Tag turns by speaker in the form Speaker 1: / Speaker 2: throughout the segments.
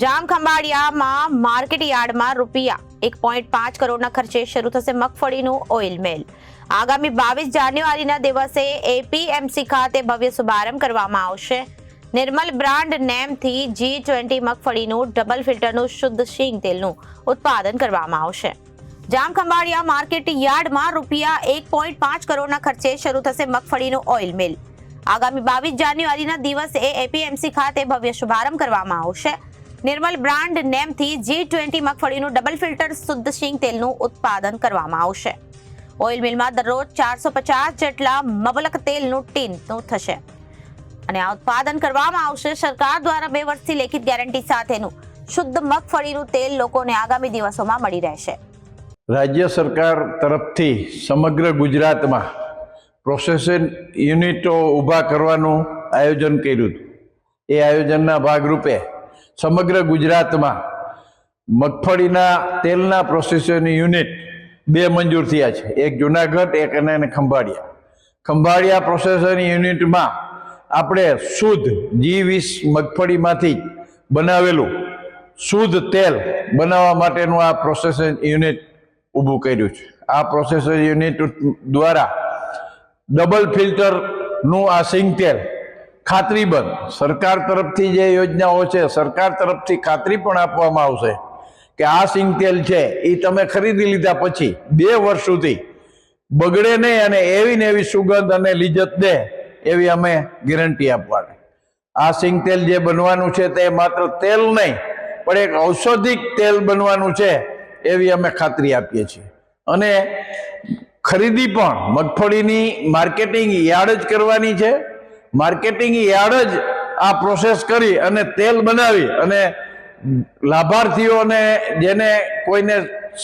Speaker 1: જામ ખંભાળિયામાં market યાર્ડમાં રૂપિયા એક પોઈન્ટ પાંચ કરોડના ખર્ચે શરૂ થશે મગફળીનું ઓઇલ મિલ આગામી બાવીસ જાન્યુઆરીના દિવસે એપીએમસી ખાતે ભવ્ય શુભારંભ કરવામાં આવશે. નિર્મલ બ્રાન્ડ નેમથી જી ટ્વેન્ટી મગફળીનું ડબલ ફિલ્ટરનું શુદ્ધ શીંગ તેલનું ઉત્પાદન કરવામાં આવશે. જામ ખંભાળિયા માર્કેટ યાર્ડમાં રૂપિયા એક પોઈન્ટ પાંચ કરોડના ખર્ચે શરૂ થશે મગફળીનું ઓઇલ મિલ આગામી બાવીસ જાન્યુઆરીના દિવસે એપીએમસી ખાતે ભવ્ય શુભારંભ કરવામાં આવશે. નિર્મલ બ્રાન્ડ નેમથી જી ટ્વેન્ટી મગફળીનું ડબલ ફિલ્ટર શુદ્ધ શીંગ તેલનું ઉત્પાદન કરવામાં આવશે. ઓઇલ મિલમાં દરરોજ ચારસો પચાસ જેટલા મબલક તેલનું ટીનનું થશે. અને આ ઉત્પાદન કરવામાં આવશે. સરકાર દ્વારા બે વર્ષથી લેખિત ગેરંટી સાથેનું શુદ્ધ મગફળીનું તેલ લોકોને આગામી દિવસોમાં મળી રહેશે.
Speaker 2: રાજ્ય સરકાર તરફથી સમગ્ર ગુજરાતમાં પ્રોસેસિંગ યુનિટો ઊભા કરવાનું આયોજન કર્યું એ આયોજનના ભાગરૂપે સમગ્ર ગુજરાતમાં મગફળીના તેલના પ્રોસેસરની યુનિટ બે મંજૂર થયા છે. એક જુનાગઢ, એક અને ખંભાળિયા. ખંભાળિયા પ્રોસેસરની યુનિટમાં આપણે શુદ્ધ જી વીસ મગફળીમાંથી બનાવેલું શુદ્ધ તેલ બનાવવા માટેનું આ પ્રોસેસિંગ યુનિટ ઊભું કર્યું છે. આ પ્રોસેસર યુનિટ દ્વારા ડબલ ફિલ્ટરનું આ સિંગ તેલ ખાતરીબંધ સરકાર તરફથી જે યોજનાઓ છે, સરકાર તરફથી ખાતરી પણ આપવામાં આવશે કે આ સિંગ તેલ છે, એ તમે ખરીદી લીધા પછી બે વર્ષ સુધી બગડે નહીં અને એવી ને એવી સુગંધ અને લિજ્જત દે એવી અમે ગેરંટી આપવાની. આ સિંગ તેલ જે બનવાનું છે તે માત્ર તેલ નહીં, પણ એક ઔષધિક તેલ બનવાનું છે એવી અમે ખાતરી આપીએ છીએ. અને ખરીદી પણ મગફળીની માર્કેટિંગ યાર્ડ જ કરવાની છે માર્કેટિંગ યાર્ડ જ આ પ્રોસેસ કરી અને તેલ બનાવી અને લાભાર્થીઓને જેને કોઈને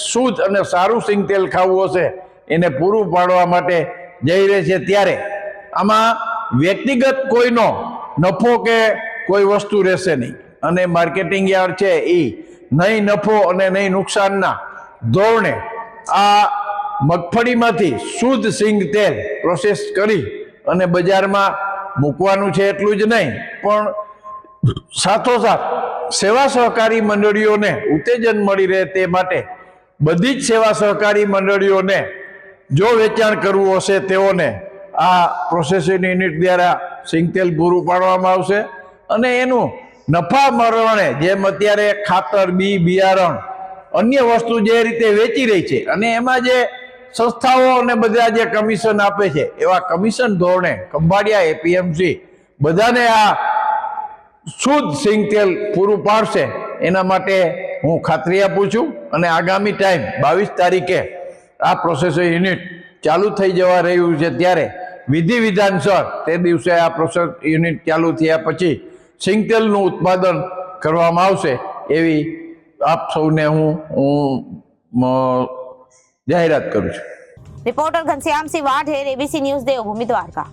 Speaker 2: શુદ્ધ અને સારું સિંગ તેલ ખાવું હશે, એને પૂરું પાડવા માટે જઈ રહે છે ત્યારે. આમાં વ્યક્તિગત કોઈનો નફો કે કોઈ વસ્તુ રહેશે નહીં. અને માર્કેટિંગ યાર્ડ છે એ નહીં નફો અને નહીં નુકસાનના ધોરણે આ મગફળીમાંથી શુદ્ધ સિંગ તેલ પ્રોસેસ કરી અને બજારમાં મૂકવાનું છે એટલું જ નહીં, પણ સાથોસાથ સેવા સહકારી મંડળીઓને ઉત્તેજન મળી રહે તે માટે બધી જ સેવા સહકારી મંડળીઓને જો વેચાણ કરવું હશે તેઓને આ પ્રોસેસિંગ યુનિટ દ્વારા સિંગતેલ પૂરું પાડવામાં આવશે અને એનું નફા મરણે જેમ અત્યારે ખાતર, બી, બિયારણ, અન્ય વસ્તુ જે રીતે વેચી રહી છે અને એમાં જે સંસ્થાઓ અને બધા જે કમિશન આપે છે, એવા કમિશન ધોરણે ખંભાળિયા એપીએમસી બધાને આ શુદ્ધ સિંગ તેલ પૂરું પાડશે. એના માટે હું ખાતરી આપું છું અને આગામી ટાઈમ, બાવીસ તારીખે આ પ્રોસેસર યુનિટ ચાલુ થઈ જવા રહ્યું છે ત્યારે વિધિ વિધાનસર તે દિવસે આ પ્રોસેસ યુનિટ ચાલુ થયા પછી સિંગતેલનું ઉત્પાદન કરવામાં આવશે એવી આપ સૌને હું હું જાહેરાત કરું છું.
Speaker 1: Reporter Ghanshyamsinh Vadher ABC news Devbhumi Dwarka